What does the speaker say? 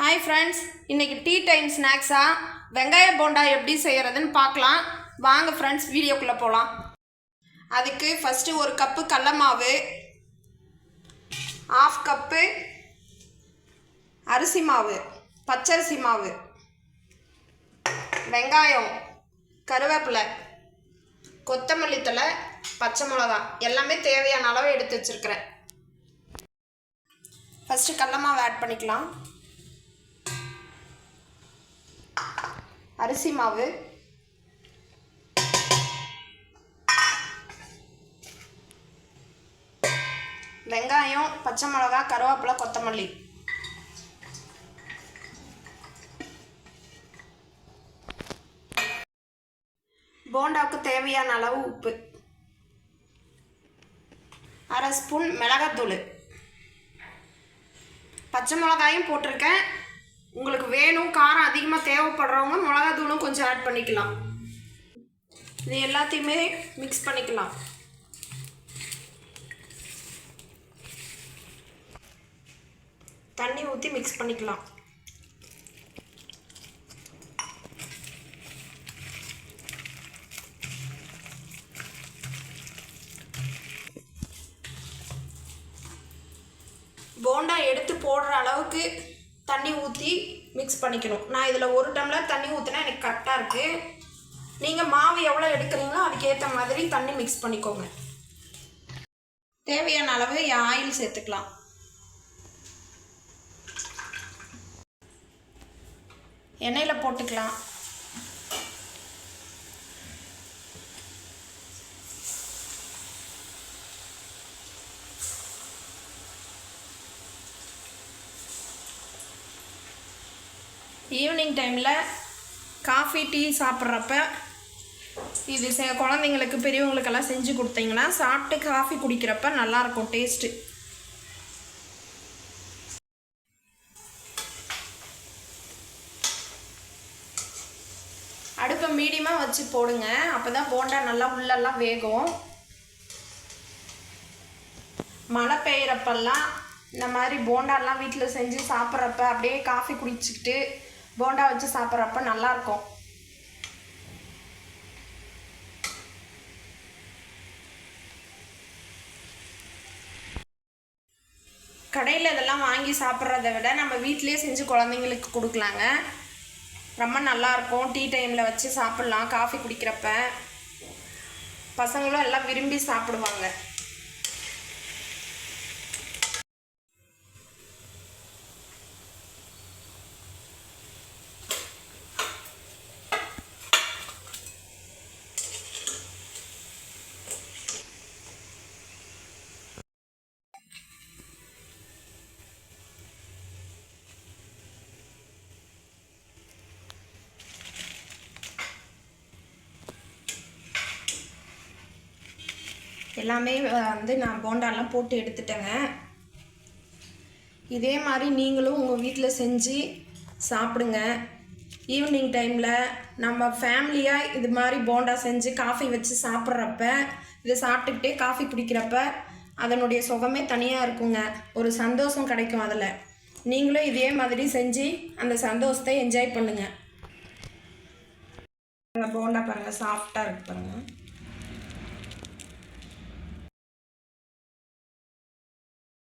Hi friends இன்றைக்கி tea time ஸ்நாக்ஸாக வெங்காய போண்டா எப்படி செய்கிறதுன்னு பார்க்கலாம். வாங்க ஃப்ரெண்ட்ஸ் வீடியோக்குள்ளே போகலாம் அதுக்கு ஃபஸ்ட்டு ஒரு கப்பு கடல மாவு ஆஃப் கப்பு அரிசி மாவு பச்சரிசி மாவு வெங்காயம் கருவேப்பிலை கொத்தமல்லி தழை பச்சை மிளகா எல்லாமே தேவையான அளவு எடுத்து வச்சுருக்கிறேன். ஃபஸ்ட்டு கடல மாவு ஆட் பண்ணிக்கலாம். அரிசி மாவு. வெங்காயம் பச்சை மிளகா கருவேப்பிலை கொத்தமல்லி. போண்டாவுக்கு தேவையான அளவு உப்பு. அரை ஸ்பூன் மிளகாத்தூள். பச்சை மிளகாயும் போட்டிருக்கேன். உங்களுக்கு வேணும் காரம் அதிகமாக தேவைப்படுறவங்க மிளகாத்தூளும் கொஞ்சம் ஆட் பண்ணிக்கலாம். இது எல்லாத்தையுமே மிக்ஸ் பண்ணிக்கலாம். தண்ணி ஊற்றி மிக்ஸ் பண்ணிக்கலாம். போண்டா எடுத்து போடுற அளவுக்கு தண்ணி ஊற்றி மிக்ஸ் பண்ணிக்கணும். நான் இதில் ஒரு டம்ளர் தண்ணி ஊற்றினா எனக்கு கரெக்டாக இருக்குது நீங்கள் மாவு எவ்வளோ எடுக்கிறீங்களோ அதுக்கேற்ற மாதிரி தண்ணி மிக்ஸ் பண்ணிக்கோங்க. தேவையான அளவு ஆயில் சேர்த்துக்கலாம். எண்ணெயில் போட்டுக்கலாம். ஈவினிங் டைமில் காஃபி டீ சாப்பிட்றப்ப இது செ குழந்தைங்களுக்கு பெரியவங்களுக்கெல்லாம் செஞ்சு கொடுத்தீங்கன்னா சாப்பிட்டு காஃபி குடிக்கிறப்ப நல்லாயிருக்கும் டேஸ்ட்டு அடுப்பை மீடியமாக வச்சு போடுங்க. அப்போ தான் போண்டா நல்லா உள்ளெல்லாம் வேகும். மழை பெய்கிறப்பெல்லாம் இந்த மாதிரி போண்டாலாம் வீட்டில் செஞ்சு சாப்பிட்றப்ப அப்படியே காஃபி குடிச்சிக்கிட்டு போண்டா வச்சு சாப்பிட்றப்ப நல்லாயிருக்கும். கடையில் இதெல்லாம் வாங்கி சாப்பிட்றத விட நம்ம வீட்டிலேயே செஞ்சு குழந்தைங்களுக்கு கொடுக்கலாங்க. ரொம்ப நல்லாயிருக்கும். டீ டைமில் வச்சு சாப்பிட்லாம். காஃபி குடிக்கிறப்ப. பசங்களும் எல்லாம் விரும்பி சாப்பிடுவாங்க. எல்லாமே வந்து நான் போண்டாலாம் போட்டு எடுத்துட்டேங்க. இதே மாதிரி நீங்களும் உங்கள் வீட்டில் செஞ்சு சாப்பிடுங்க. ஈவினிங் டைமில் நம்ம ஃபேமிலியாக இது மாதிரி போண்டா செஞ்சு காஃபி வச்சு சாப்பிட்றப்ப இதை சாப்பிட்டுக்கிட்டே காஃபி குடிக்கிறப்ப அதனுடைய சுகமே தனியாக இருக்குங்க. ஒரு சந்தோஷம் கிடைக்கும் அதில். நீங்களும் இதே மாதிரி செஞ்சு அந்த சந்தோஷத்தை என்ஜாய் பண்ணுங்கள் போண்டா பாருங்கள் சாஃப்டாக இருக்கு பாருங்கள்